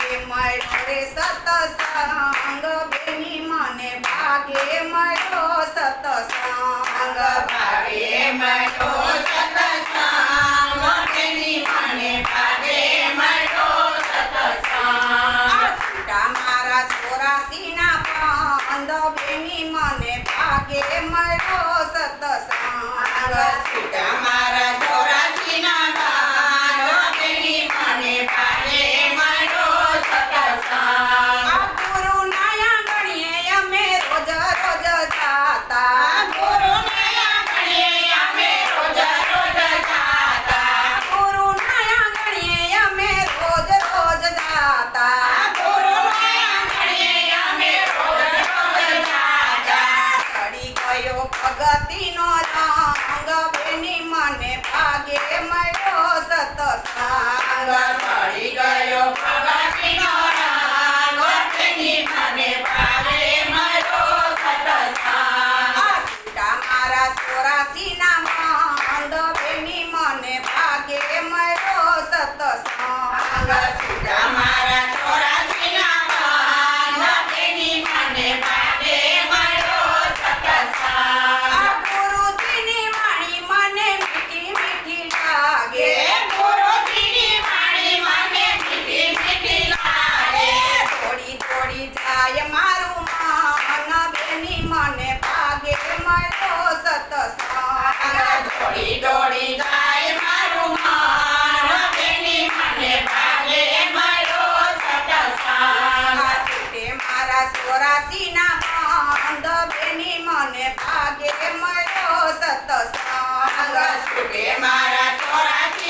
મળ્યો રે સતસંગ બેની મને ભાગે મળ્યો સતસંગ. ભાગે મળ્યો ભગતીનો રંગ બેની મને ભાગે મળ્યો સત સાંગ સોરાસી ના મને ભાગે મળ્યો સતસંગ. મારા સોરાસી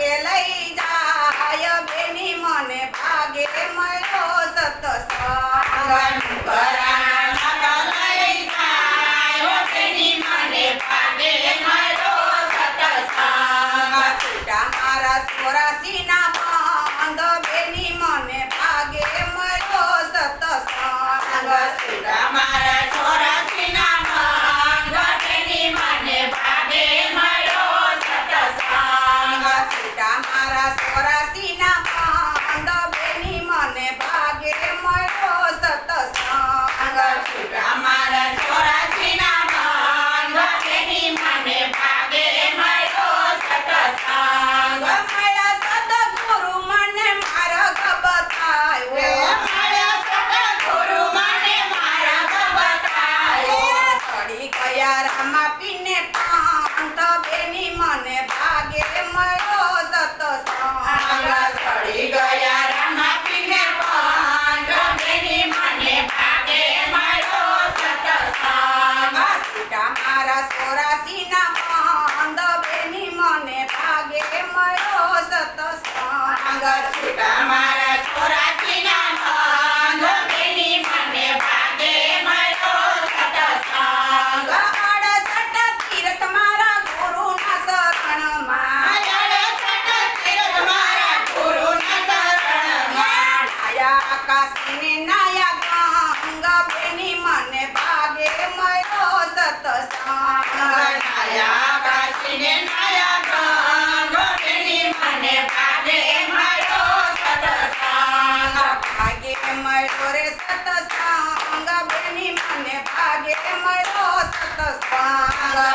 ભાગે લઈ જાય બેની મને ભાગે મળ્યો સત સંગ ને ભાગે મળ્યો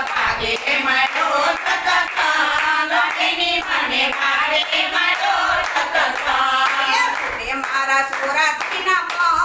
ભાગે મળ્યો સતસ્વાલ એની મને ભાગે મારા સોરાસીના પા